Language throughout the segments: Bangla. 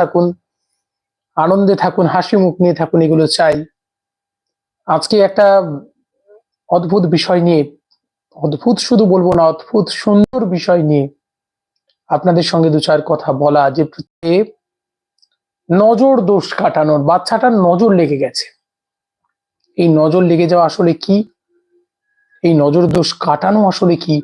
থাকুন, আনন্দে থাকুন, হাসি মুখ নিয়ে থাকুন, এগুলো চাই। আজকে একটা অদ্ভুত বিষয় নিয়ে, অদ্ভুত শুধু বলব না, অদ্ভুত সুন্দর বিষয় নিয়ে আপনাদের সঙ্গে দু চার কথা বলা, যে নজর দোষ কাটানোর, বাচ্চাটার নজর লেগে গেছে। এই নজর লেগে যাওয়া আসলে কি? এই নজর দোষ কাটানো আসলে কি?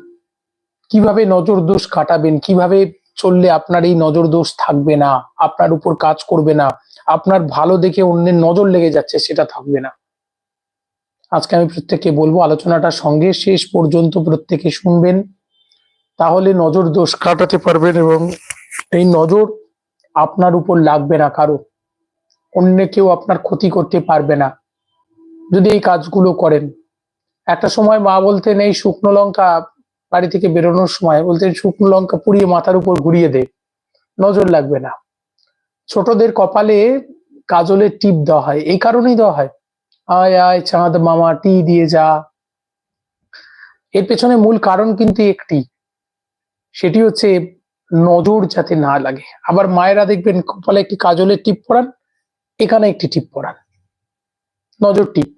কীভাবে নজর দোষ কাটাবেন? কীভাবে চললে আপনার এই নজর দোষ থাকবে না, আপনার উপর কাজ করবে না, আপনার ভালো দেখে অন্যের নজর লেগে যাচ্ছে সেটা থাকবে না। আজকে আমি প্রত্যেককে বলব, আলোচনাটা সঙ্গে শেষ পর্যন্ত প্রত্যেকে শুনবেন, তাহলে নজর দোষ কাটাতে পারবেন এবং এই নজর আপনার উপর লাগবে না কারও। অন্য কেউ আপনার ক্ষতি করতে পারবে না, যদি এই কাজগুলো করেন। একটা সময় মা বলতেন, এই শুকনো লঙ্কা বাড়ি থেকে বেরোনোর সময় বলতেন, শুকনো লঙ্কা পুড়িয়ে মাথার উপর ঘুরিয়ে দে, নজর লাগবে না। ছোটদের কপালে কাজলের টিপ দেওয়া হয়, এই কারণেই দেওয়া হয়। আয় আয়, চাঁদ মামা, টি দিয়ে যা। এর পেছনে মূল কারণ কিন্তু একটি, সেটি হচ্ছে নজর যাতে না লাগে। আবার মায়েরা দেখবেন, কপালে একটি কাজলের টিপ পরান, এখানে একটি টিপ পরান। নজর টিপ।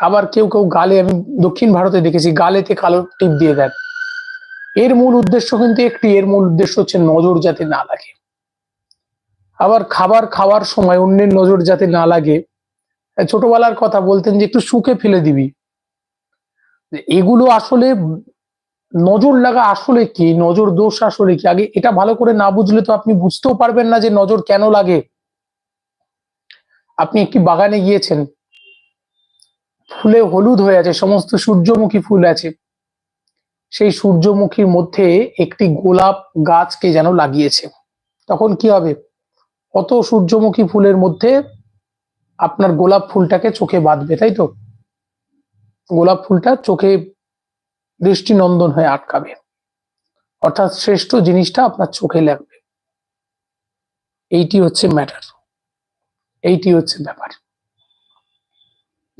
আবার কেউ কেউ গালে, আমি দক্ষিণ ভারতে দেখেছি, গালেতে কালো টিপ দিয়ে দেন। এর মূল উদ্দেশ্য কিন্তু একটি, এর মূল উদ্দেশ্য হচ্ছে নজর যাতে না লাগে। আবার খাবার খাওয়ার সময় অন্যের নজর যাতে না লাগে ছোটবেলার কথা বলতেন যে একটু শুকে ফেলে দিবি। এগুলো আসলে নজর লাগা আসলে কি, নজর দোষ আসলে কি? আগে এটা ভালো করে না বুঝলে তো আপনি বুঝতেও পারবেন না যে নজর কেন লাগে। আপনি একটি বাগানে গিয়েছেন, ফুলে হলুদ হয়ে আছে, সমস্ত সূর্যমুখী ফুল আছে। সেই সূর্যমুখীর মধ্যে একটি গোলাপ গাছকে যেন লাগিয়েছে। তখন কি হবে? অত সূর্যমুখী ফুলের মধ্যে আপনার গোলাপ ফুলটাকে চোখে বাঁধবে, তাই তো? গোলাপ ফুলটা চোখে দৃষ্টিনন্দন হয়ে আটকাবে। অর্থাৎ শ্রেষ্ঠ জিনিসটা আপনার চোখে লাগবে। এইটি হচ্ছে ম্যাটার এইটি হচ্ছে ব্যাপার।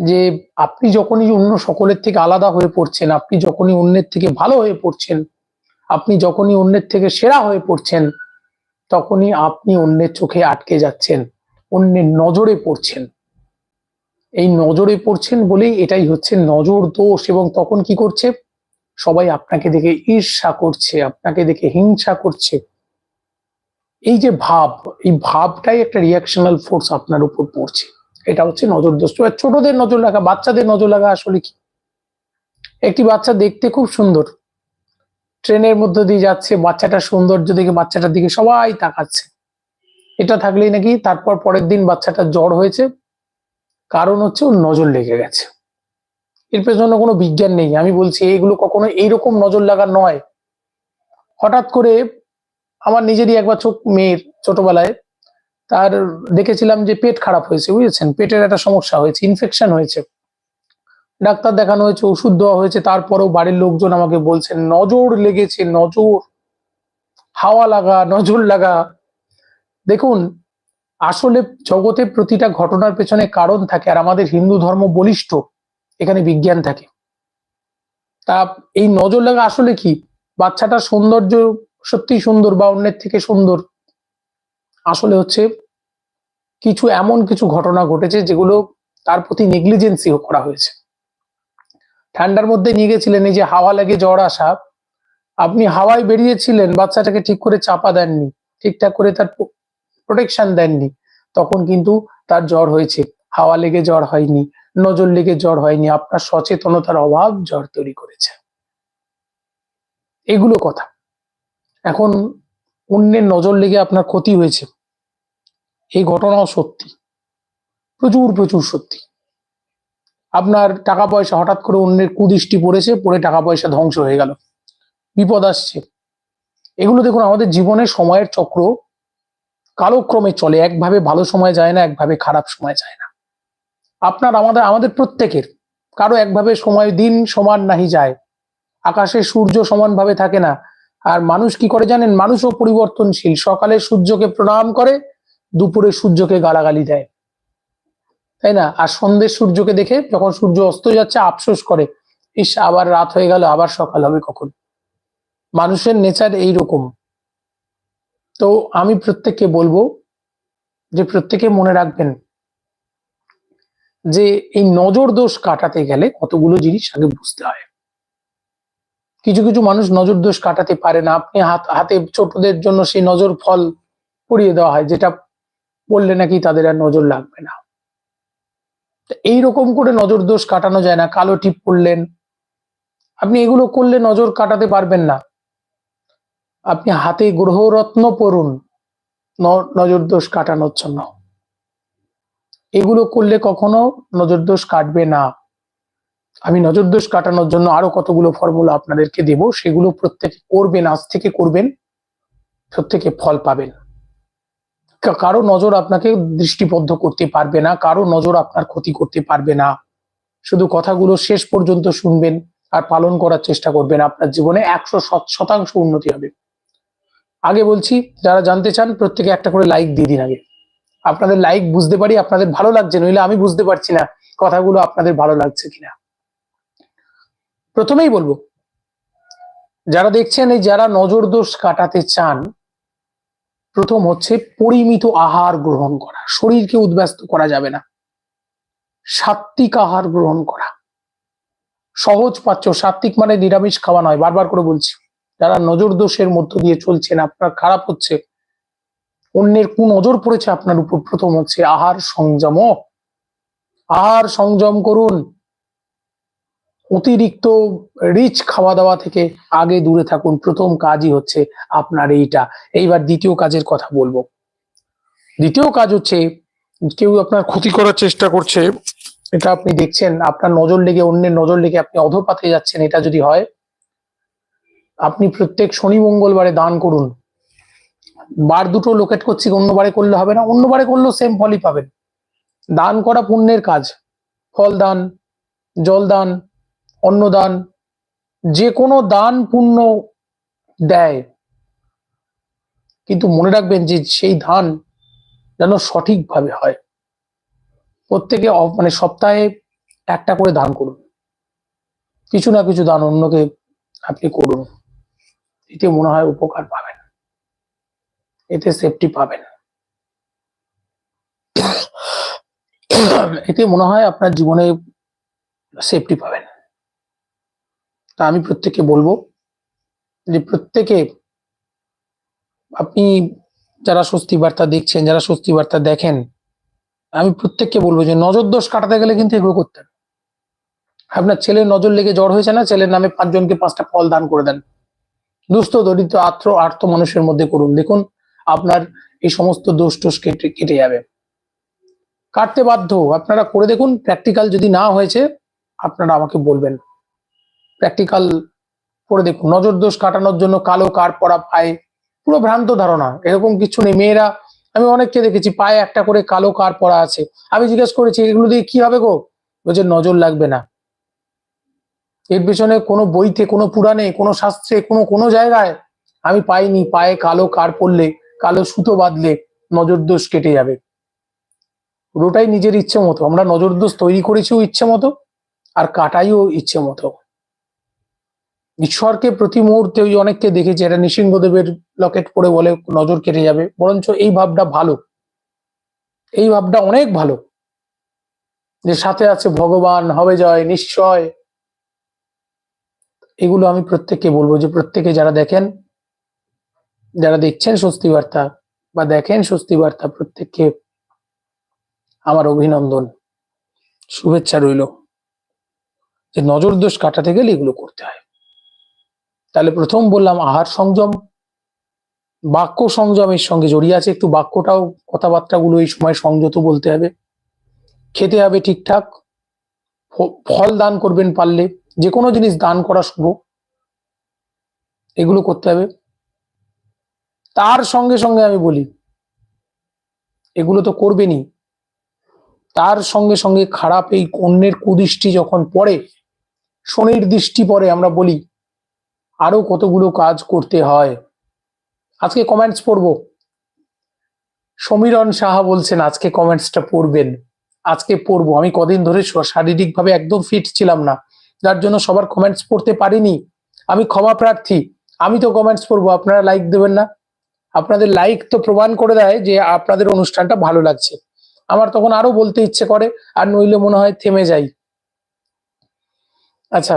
যে আপনি যখনই অন্য সকলের থেকে আলাদা হয়ে পড়ছেন, আপনি যখনই অন্যের থেকে ভালো হয়ে পড়ছেন, আপনি যখনই অন্যের থেকে সেরা হয়ে পড়ছেন, তখনই আপনি অন্যের চোখে আটকে যাচ্ছেন, অন্যের নজরে পড়ছেন। এই নজরে পড়ছেন বলেই এটাই হচ্ছে নজর দোষ এবং তখন কি করছে? সবাই আপনাকে দেখে ঈর্ষা করছে, আপনাকে দেখে হিংসা করছে। এই যে ভাব, এই ভাবটাই একটা রিয়াকশনাল ফোর্স আপনার উপর পড়ছে। এটা হচ্ছে নজর দোষ। ছোটদের নজর লাগা বাচ্চাদের নজর লাগা আসলে কি? একটি বাচ্চা দেখতে খুব সুন্দর। ট্রেনের মধ্যে দিয়ে যাচ্ছে, বাচ্চাটা সৌন্দর্য দেখে বাচ্চাটার দিকে সবাই তাকাচ্ছে। এটা থাকলেই নাকি তারপর পরের দিন বাচ্চাটা জ্বর হয়েছে। কারণ হচ্ছে ওর নজর লেগে গেছে। এর পেছনে কোনো বিজ্ঞান নেই। আমি বলছি, এগুলো কখনো এইরকম নজর লাগা নয়। হঠাৎ করে আমার নিজেরই একবার চোখ মেয়ের ছোটবেলায় তার দেখেছিলাম যে পেট খারাপ হয়েছে, বুঝেছেন? পেটের একটা সমস্যা হয়েছে ইনফেকশন হয়েছে। ডাক্তার দেখানো হয়েছে, ওষুধ দেওয়া হয়েছে, তারপরেও বাড়ির লোকজন আমাকে বলছেন নজর লেগেছে, নজর। হাওয়া লাগা, নজর লাগা। দেখুন, আসলে জগতে প্রতিটা ঘটনার পেছনে কারণ থাকে, আর আমাদের হিন্দু ধর্ম বলিষ্ঠ, এখানে বিজ্ঞান থাকে। তা এই নজর লাগা আসলে কি? বাচ্চাটার সৌন্দর্য সত্যি সুন্দর বা অন্যের থেকে সুন্দর? আসলে হচ্ছে কিছু এমন কিছু ঘটনা ঘটেছে যেগুলো তার প্রতি নেগলিজেন্সি করা হয়েছে। ঠান্ডার মধ্যে নিয়ে গেছিলেন, এই যে হাওয়া লেগে জ্বর আসা, আপনি হাওয়ায় বেরিয়েছিলেন, বাচ্চাটাকে ঠিক করে চাপা দেননি, ঠিকঠাক করে তার প্রোটেকশন দেননি, তখন কিন্তু তার জ্বর হয়েছে। হাওয়া লেগে জ্বর হয়নি, নজর লেগে জ্বর হয়নি, আপনার সচেতনতার অভাব জ্বর তৈরি করেছে। এগুলো কথা। এখন অন্যের নজর লেগে আপনার ক্ষতি হয়েছে। এই ঘটনাও সত্যি। প্রচুর প্রচুর সত্যি। আপনার টাকা পয়সা হঠাৎ করে অন্যের কুদৃষ্টি পড়েছে, পড়ে টাকা পয়সা ধ্বংস হয়ে গেল। বিপদ আসছে। এগুলো দেখুন, আমাদের জীবনের সময়ের চক্র কালক্রমে চলে। একভাবে ভালো সময় যায় না, একভাবে খারাপ সময় যায় না। আপনার, আমাদের আমাদের প্রত্যেকের কারও একভাবে সময় দিন সমান নাহি যায়। আকাশে সূর্য সমানভাবে থাকে না। আর মানুষ কি করে জানেন? মানুষও পরিবর্তনশীল। সকালে সূর্যকে প্রণাম করে, দুপুরে সূর্যকে গালাগালি দেয়। তাই না? আর সন্ধ্যের সূর্যকে দেখে যখন সূর্য অস্ত যাচ্ছে, আফসোস করে, ইস, আবার রাত হয়ে গেল, আবার সকাল হবে কখন? মানুষের নেচার এইরকম। তো আমি প্রত্যেককে বলব যে, প্রত্যেকে মনে রাখবেন যে, এই নজর দোষ কাটাতে গেলে কতগুলো জিনিস আগে বুঝতে হয়। কিছু কিছু মানুষ নজর দোষ কাটাতে পারে না। আপনি হাত, হাতে ছোটদের জন্য সেই নজর ফল পরিয়ে দেওয়া হয়, যেটা বললে নাকি তাদের আর নজর লাগবে না। তো এইরকম করে নজর দোষ কাটানো যায় না, কালো টিপ করলেন আপনি এগুলো করলে নজর কাটাতে পারবেন না। আপনি হাতে গ্রহরত্ন পড়ুন নজর দোষ কাটানোর জন্য। এগুলো করলে কখনো নজর দোষ কাটবে না। আমি নজর দোষ কাটানোর জন্য আরও কতগুলো ফর্মুলা আপনাদেরকে দেব, সেগুলো প্রত্যেকে করবেন, আজ থেকে করবেন, প্রত্যেকে ফল পাবেন। কারও নজর আপনাকে দৃষ্টিবদ্ধ করতে পারবে না, কারও নজর আপনার ক্ষতি করতে পারবে না। শুধু কথাগুলো শেষ পর্যন্ত শুনবেন আর পালন করার চেষ্টা করবেন, আপনার জীবনে একশো শতাংশ উন্নতি হবে। আগে বলছি, যারা জানতে চান, প্রত্যেকে একটা করে লাইক দিয়ে দিন আগে। আপনাদের লাইক বুঝতে পারি, আপনাদের ভালো লাগছে, নইলে আমি বুঝতে পারছি না কথাগুলো আপনাদের ভালো লাগছে কিনা। প্রথমেই বলব, যারা দেখছেন এই যারা নজর দোষ কাটাতে চান, প্রথম হচ্ছে পরিমিত আহার গ্রহণ করা। শরীরকে উদ্ব্যস্ত করা যাবে না। সাত্বিক আহার গ্রহণ করা। সহজ পাচ্ছ সাত্বিক মানে নিরামিষ খাওয়া নয়, বারবার করে বলছি। যারা নজর দোষের মধ্য দিয়ে চলছেন, আপনার খারাপ হচ্ছে, অন্যের কোন নজর পড়েছে, আপনার উপর প্রথম হচ্ছে আহার সংযম। আহার সংযম করুন। অতিরিক্ত রিচ খাওয়া দাওয়া থেকে আগে দূরে থাকুন। প্রথম কাজই হচ্ছে আপনার এইটা। এইবার দ্বিতীয় কাজের কথা বলব। দ্বিতীয় কাজ হচ্ছে, কেউ আপনার ক্ষতি করার চেষ্টা করছে, এটা আপনি দেখছেন, আপনার নজর লেগে অন্যের নজর লেগে আপনি অধপাতে যাচ্ছেন, এটা যদি হয়, আপনি প্রত্যেক শনি মঙ্গলবারে দান করুন। বার দুটো লোকেট করছি, অন্যবারে করলে হবে না, অন্যবারে করলেও সেম ফলই পাবেন। দান করা পুণ্যের কাজ। ফল দান, জল দান অন্নদান, যে কোনো দান পুণ্য দেয়। কিন্তু মনে রাখবেন যে সেই ধান যেন সঠিকভাবে হয়। প্রত্যেকে মানে সপ্তাহে একটা করে দান করুন। কিছু না কিছু দান অন্যকে আপনি করুন। এতে মনে হয় উপকার পাবেন। এতে সেফটি পাবেন। এতে মনে হয় আপনার জীবনে সেফটি পাবেন। তা আমি প্রত্যেককে বলব যে প্রত্যেকে আপনি যারা স্বস্তি বার্তা দেখছেন, যারা স্বস্তি বার্তা দেখেন, আমি প্রত্যেককে বলব যে নজর দোষ কাটাতে গেলে কিন্তু এগুলো করতে হবে। আপনার ছেলের নজর লেগে জ্বর হয়েছে না? ছেলের নামে পাঁচজনকে পাঁচটা ফল দান করে দেন। দুস্থ, দরিদ্র আত্র আর্থ মানুষের মধ্যে করুন। দেখুন, আপনার এই সমস্ত দোষ টোষ কেটে কেটে যাবে। কাটতে বাধ্য। আপনারা করে দেখুন প্র্যাকটিক্যাল যদি না হয়েছে, আপনারা আমাকে বলবেন। প্র্যাকটিক্যাল করে দেখুন। নজর দোষ কাটানোর জন্য কালো কার পরা পায়ে পুরো ভ্রান্ত ধারণা। এরকম কিছু নেই। মেয়েরা, আমি অনেককে দেখেছি, পায়ে একটা করে কালো কার পরা আছে। আমি জিজ্ঞেস করেছি, এগুলো দিয়ে কি হবে গো? বলছে, নজর লাগবে না। এর পেছনে কোনো বইতে, কোনো পুরাণে, কোনো শাস্ত্রে, কোনো কোনো জায়গায় আমি পাইনি। পায়ে কালো কার পড়লে কালো সুতো বাঁধলে নজর দোষ কেটে যাবে। পুরোটাই নিজের ইচ্ছে মতো। আমরা নজর দোষ তৈরি করেছিও ইচ্ছে মতো, আর কাটাইও ইচ্ছে মতো। ঈশ্বরকে প্রতি মুহূর্তে ওই অনেককে দেখেছি এটা নৃসিংহদেবের লকেট পরে বলে নজর কেটে যাবে। বরঞ্চ এই ভাবটা ভালো। এই ভাবটা অনেক ভালো। যে সাথে আছে ভগবান, হবে জয়, নিশ্চয়। এগুলো আমি প্রত্যেককে বলব যে প্রত্যেকে যারা দেখেন, যারা দেখছেন স্বস্তি বার্তা বা দেখেন স্বস্তি বার্তা, প্রত্যেককে আমার অভিনন্দন। শুভেচ্ছা রইল। যে নজর দোষ কাটাতে গেলে এগুলো করতে হয়। তাহলে প্রথম বললাম আহার সংযম। বাক্য সংযমের সঙ্গে জড়িয়ে আছে। একটু বাক্যটাও, কথাবার্তাগুলো এই সময় সংযত বলতে হবে। খেতে হবে ঠিকঠাক। ফল দান করবেন পারলে। যে কোনো জিনিস দান করা শুভ। এগুলো করতে হবে। তার সঙ্গে সঙ্গে আমি বলি, এগুলো তো করবেনই। তার সঙ্গে সঙ্গে খারাপ এই অন্যের কুদৃষ্টি যখন পড়ে, শনির দৃষ্টি পড়ে আমরা বলি আরও কতগুলো কাজ করতে হয়। আজকে কমেন্টস পড়ব। সমীরণ সাহা বলছেন, আজকে কমেন্টসটা পড়বেন। আজকে পড়ব। আমি কদিন ধরে শারীরিক ভাবে একদম ফিট ছিলাম না। যার জন্য সবার কমেন্টস পড়তে পারিনি। আমি ক্ষমা প্রার্থী। আমি তো কমেন্টস পড়ব। আপনারা লাইক দেবেন না। আপনাদের লাইক তো প্রমাণ করে দেয় যে আপনাদের অনুষ্ঠানটা ভালো লাগছে। আমার তখন আরও বলতে ইচ্ছে করে, আর নইলে মনে হয় থেমে যাই। আচ্ছা।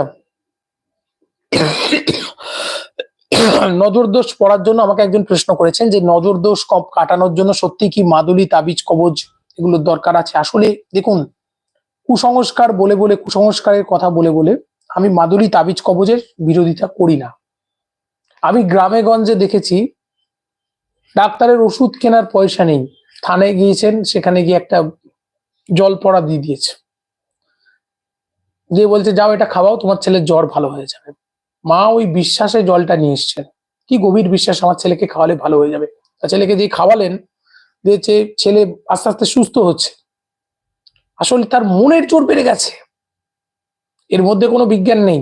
নজর দোষ পড়ার জন্য আমাকে একজন প্রশ্ন করেছেন যে নজর দোষ কাটানোর জন্য সত্যি কি মাদুলি, তাবিজ, কবজ এগুলোর দরকার আছে? আসলে দেখুন, কুসংস্কার বলে বলে, কুসংস্কারের কথা বলে বলে আমি মাদুলি, তাবিজ, কবজের বিরোধিতা করি না। আমি গ্রামে গঞ্জে দেখেছি, ডাক্তারের ওষুধ কেনার পয়সা নেই। থানায় গিয়েছেন, সেখানে গিয়ে একটা জল পড়া দিয়ে দিয়েছে। যে বলছে, যাও এটা খাওয়াও, তোমার ছেলের জ্বর ভালো হয়ে যাবে। মা ওই বিশ্বাসে জলটা নিয়ে এসছেন। কি গভীর বিশ্বাস, আমার ছেলেকে খাওয়ালে ভালো হয়ে যাবে। ছেলেকে দিয়ে খাওয়ালেন দিয়েছে ছেলে আস্তে আস্তে সুস্থ হচ্ছে, আসলে তার মনের জোর বেড়ে গেছে। এর মধ্যে কোনো বিজ্ঞান নেই।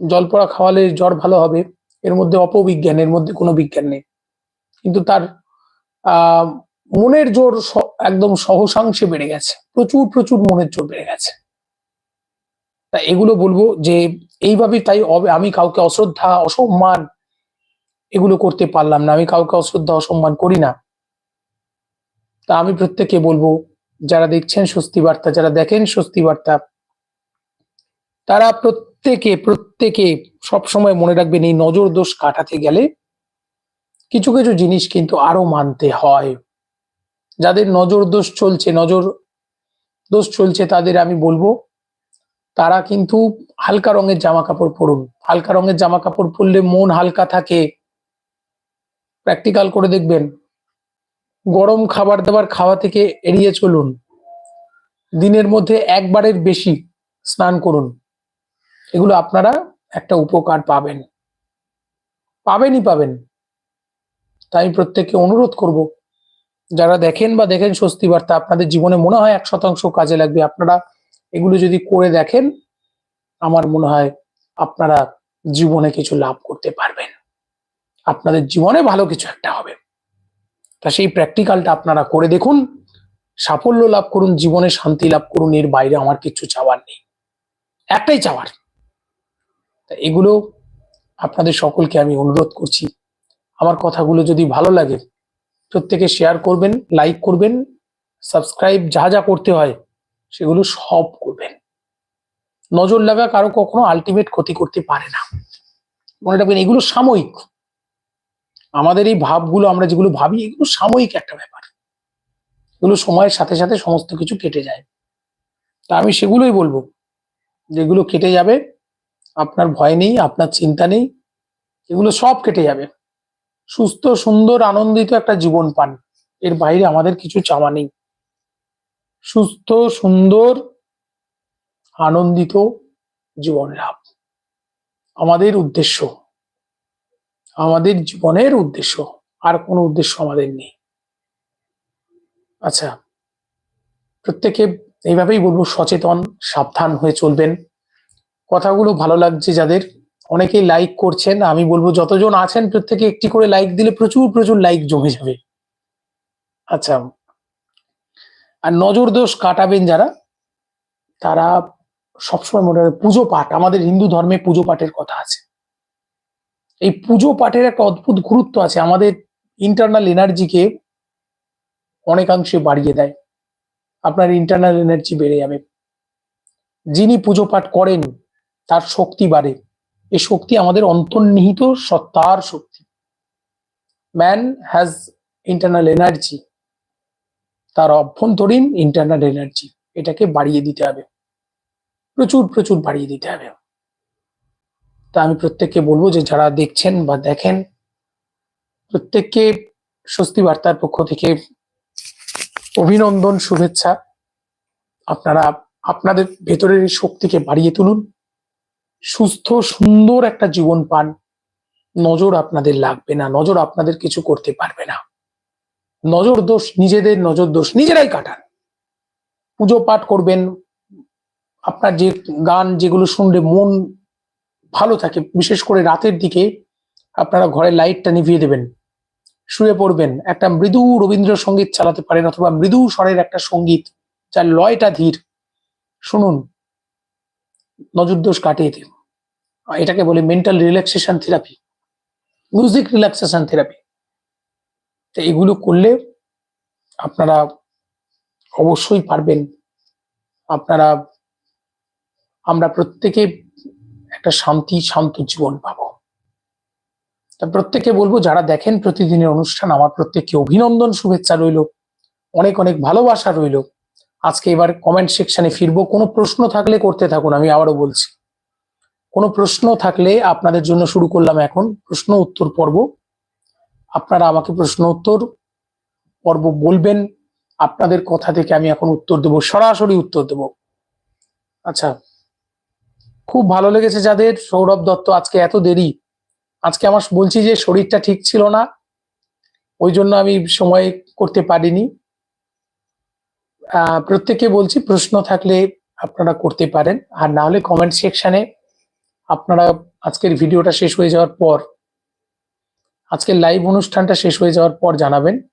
জল পড়া খাওয়ালে জ্বর ভালো হবে, এর মধ্যে অপবিজ্ঞান, এর মধ্যে কোনো বিজ্ঞান নেই। কিন্তু তার মনের জোর একদম সহসাংশে বেড়ে গেছে। প্রচুর প্রচুর মনের জোর বেড়ে গেছে। তা এগুলো বলব যে এইভাবে তাই আমি কাউকে অশ্রদ্ধা, অসম্মান এগুলো করতে পারলাম না। আমি কাউকে অশ্রদ্ধা, অসম্মান করি না। তা আমি প্রত্যেককে বলব, যারা দেখছেন স্বস্তি বার্তা, যারা দেখেন স্বস্তি বার্তা, তারা প্রত্যেকে প্রত্যেকে সবসময় মনে রাখবেন এই নজর দোষ কাটাতে গেলে কিছু কিছু জিনিস কিন্তু আরও মানতে হয়। যাদের নজর দোষ চলছে, নজর দোষ চলছে তাদের আমি বলব তারা কিন্তু হালকা রঙের জামা কাপড় পরুন। হালকা রঙের জামা কাপড় পরলে মন হালকা থাকে। প্র্যাকটিক্যাল করে দেখবেন। গরম খাবার দাবার খাওয়া থেকে এড়িয়ে চলুন। দিনের মধ্যে একবারের বেশি স্নান করুন। এগুলো আপনারা একটা উপকার পাবেন। পাবেনই পাবেন। তাই আমি প্রত্যেককে অনুরোধ করব। যারা দেখেন বা দেখেন স্বস্তি বার্তা আপনাদের জীবনে মনে হয় এক শতাংশ কাজে লাগবে। আপনারা এগুলো যদি করে দেখেন, আমার মনে হয় আপনারা জীবনে কিছু লাভ করতে পারবেন। আপনাদের জীবনে ভালো কিছু একটা হবে। তা সেই প্র্যাকটিক্যালটা আপনারা করে দেখুন। সাফল্য লাভ করুন, জীবনে শান্তি লাভ করুন, এর বাইরে আমার কিছু চাওয়ার নেই। একটাই চাওয়ার। তা এগুলো আপনাদের সকলকে আমি অনুরোধ করছি। আমার কথাগুলো যদি ভালো লাগে, প্রত্যেকে শেয়ার করবেন লাইক করবেন সাবস্ক্রাইব যা যা করতে হয় সেগুলো সব করবেন। নজর লাগা কারও কখনো আলটিমেট ক্ষতি করতে পারে না। মনে রাখবেন, এগুলো সাময়িক। আমাদের এই ভাবগুলো, আমরা যেগুলো ভাবি, এগুলো সাময়িক একটা ব্যাপার। এগুলো সময়ের সাথে সাথে সমস্ত কিছু কেটে যায়। তা আমি সেগুলোই বলব। যেগুলো কেটে যাবে, আপনার ভয় নেই, আপনার চিন্তা নেই, এগুলো সব কেটে যাবে। সুস্থ, সুন্দর, আনন্দিত একটা জীবন পান। এর বাইরে আমাদের কিছু চাওয়া নেই। সুস্থ, সুন্দর, আনন্দিত জীবন লাভ আমাদের উদ্দেশ্য, আমাদের জীবনের উদ্দেশ্য, আর কোনো উদ্দেশ্য আমাদের নেই। আচ্ছা প্রত্যেকে এইভাবেই বলব, সচেতন, সাবধান হয়ে চলবেন। কথাগুলো ভালো লাগছে যাদের। অনেকেই লাইক করছেন, আমি বলব যতজন আছেন, প্রত্যেকে একটি করে লাইক দিলে প্রচুর প্রচুর লাইক জমে যাবে। আচ্ছা আর নজর দোষ কাটাবেন যারা, তারা সবসময় মনে রাখবে পুজো পাঠ, আমাদের হিন্দু ধর্মে পুজো পাঠের কথা আছে। এই পুজো পাঠের একটা অদ্ভুত গুরুত্ব আছে, আমাদের ইন্টারনাল এনার্জিকে অনেকাংশে বাড়িয়ে দেয়। আপনার ইন্টারনাল এনার্জি বেড়ে যাবে। যিনি পুজো পাঠ করেন, তার শক্তি বাড়ে। এই শক্তি আমাদের অন্তর্নিহিত সত্তার শক্তি। ম্যান হ্যাজ ইন্টারনাল এনার্জি তার অভ্যন্তরীণ ইন্টারনাল এনার্জি এটাকে বাড়িয়ে দিতে হবে। প্রচুর প্রচুর বাড়িয়ে দিতে হবে। তা আমি প্রত্যেককে বলব যে, যারা দেখছেন বা দেখেন, প্রত্যেককে স্বস্তি বার্তার পক্ষ থেকে অভিনন্দন, শুভেচ্ছা। আপনারা, আপনাদের ভেতরের এই শক্তিকে বাড়িয়ে তুলুন। সুস্থ, সুন্দর একটা জীবন পান। নজর আপনাদের লাগবে না, নজর আপনাদের কিছু করতে পারবে না। নজর দোষ, নিজেদের নজর দোষ, নিজেরাই কাটান। পুজো পাঠ করবেন, আপনার যে গান যেগুলো শুনলে মন ভালো থাকে, বিশেষ করে রাতের দিকে আপনারা ঘরের লাইটটা নিভিয়ে দেবেন, শুয়ে পড়বেন। একটা মৃদু রবীন্দ্রসঙ্গীত চালাতে পারেন, অথবা মৃদু স্বরের একটা সংগীত যার লয়টা ধীর। শুনুন, নজর দোষ কাটিয়ে দিন। এটাকে বলে mental relaxation therapy music relaxation therapy তো এগুলো করলে আপনারা অবশ্যই পারবেন। আপনারা, আমরা প্রত্যেকে একটা শান্তি, শান্ত জীবন পাবো। তা প্রত্যেকে বলব, যারা দেখেন প্রতিদিনের অনুষ্ঠান, আমার প্রত্যেককে অভিনন্দন, শুভেচ্ছা রইল। অনেক অনেক ভালোবাসা রইল। আজকে এবার কমেন্ট সেকশনে ফিরবো। কোনো প্রশ্ন থাকলে করতে থাকুন, আমি আবারও বলছি। কোনো প্রশ্ন থাকলে আপনাদের জন্য শুরু করলাম এখন। প্রশ্ন, উত্তর, পর্ব। আপনারা আমাকে প্রশ্ন উত্তর পর্ব বলবেন। আপনাদের কথা থেকে আমি এখন উত্তর দেব সরাসরি উত্তর দেব। আচ্ছা খুব ভালো লেগেছে যাদের সৌরভ দত্ত আজকে এত দেরি। আজকে আমার বলছি যে শরীরটা ঠিক ছিল না ওই জন্য আমি সময় করতে পারিনি। আহ, প্রত্যেককে বলছি প্রশ্ন থাকলে আপনারা করতে পারেন আর না হলে কমেন্ট সেকশনে আপনারা আজকের ভিডিওটা শেষ হয়ে যাওয়ার পর আজকের লাইভ অনুষ্ঠানটা শেষ হয়ে যাওয়ার পর জানাবেন।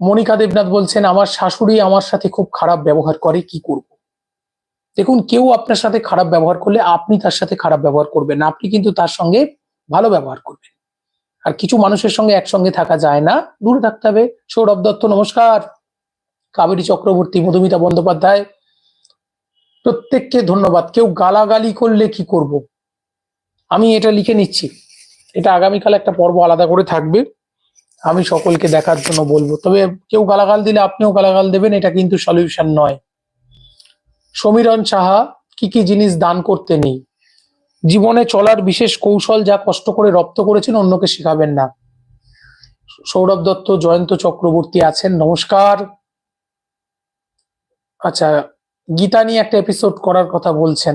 মনিকা দেবনাথ বলছেন, আমার শাশুড়ি আমার সাথে খুব খারাপ ব্যবহার করে, কি করব? দেখুন, কেউ আপনার সাথে খারাপ ব্যবহার করলে আপনি তার সাথে খারাপ ব্যবহার করবেন আপনি কিন্তু তার সঙ্গে ভালো ব্যবহার করবেন। আর কিছু মানুষের সঙ্গে একসঙ্গে থাকা যায় না, দূরে থাকতে হবে। সৌরভ দত্ত, নমস্কার। কাবেরী চক্রবর্তী, মধুমিতা বন্দ্যোপাধ্যায়, প্রত্যেককে ধন্যবাদ। কেউ গালাগালি করলে কি করব? আমি এটা লিখে নিচ্ছি। এটা আগামীকাল একটা পর্ব আলাদা করে থাকবে। আমি সকলকে দেখার জন্য বলব। তবে কেউ গালাগাল দিলে আপনিও গালাগাল দেবেন, এটা কিন্তু সলিউশন নয়। সমীরণ সাহা, কি কি জিনিস দান করতে নেই? জীবনে চলার বিশেষ কৌশল যা কষ্ট করে রপ্ত করেছেন, অন্যকে শেখাবেন না। সৌরভ দত্ত, জয়ন্ত চক্রবর্তী আছেন, নমস্কার। আচ্ছা গীতা নিয়ে একটা এপিসোড করার কথা বলছেন।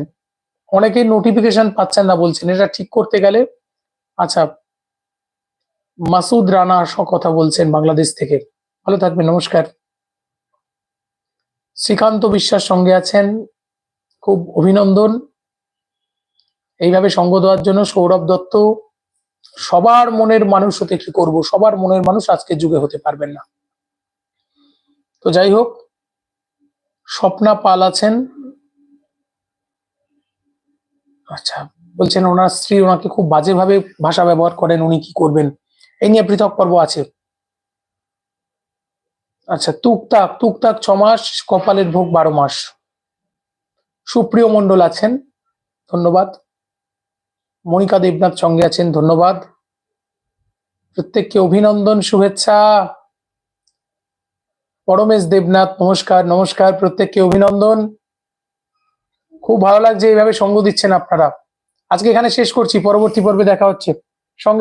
অনেকেই নোটিফিকেশন পাচ্ছেন না বলছেন, এটা ঠিক করতে গেলে আচ্ছা মাসুদ রানা কথা বলছেন বাংলাদেশ থেকে। ভালো থাকবেন, নমস্কার। শ্রীকান্ত বিশ্বাস সঙ্গে আছেন, খুব অভিনন্দন। এইভাবে সঙ্গ দেওয়ার জন্য সৌরভ দত্ত, সবার মনের মানুষ হতে কি করব? সবার মনের মানুষ আজকের যুগে হতে পারবেন না। তো যাই হোক, স্বপ্না পাল আছেন। আচ্ছা বলছেন ওনার স্ত্রী ওনাকে খুব বাজেভাবে ভাষা ব্যবহার করেন, উনি কি করবেন? এই নিয়ে পৃথক পর্ব আছে। আচ্ছা তুকতাক তুকতাক ছ মাস, কপালের ভোগ বারো মাস। সুপ্রিয় মন্ডল আছেন, ধন্যবাদ। মনিকা দেবনাথ সঙ্গে আছেন, ধন্যবাদ। প্রত্যেককে অভিনন্দন, শুভেচ্ছা। পরমেশ দেবনাথ, নমস্কার নমস্কার, প্রত্যেককে অভিনন্দন। খুব ভালো লাগছে এইভাবে সঙ্গ দিচ্ছেন আপনারা। আজকে এখানে শেষ করছি পরবর্তী পর্বে দেখা হচ্ছে। সঙ্গে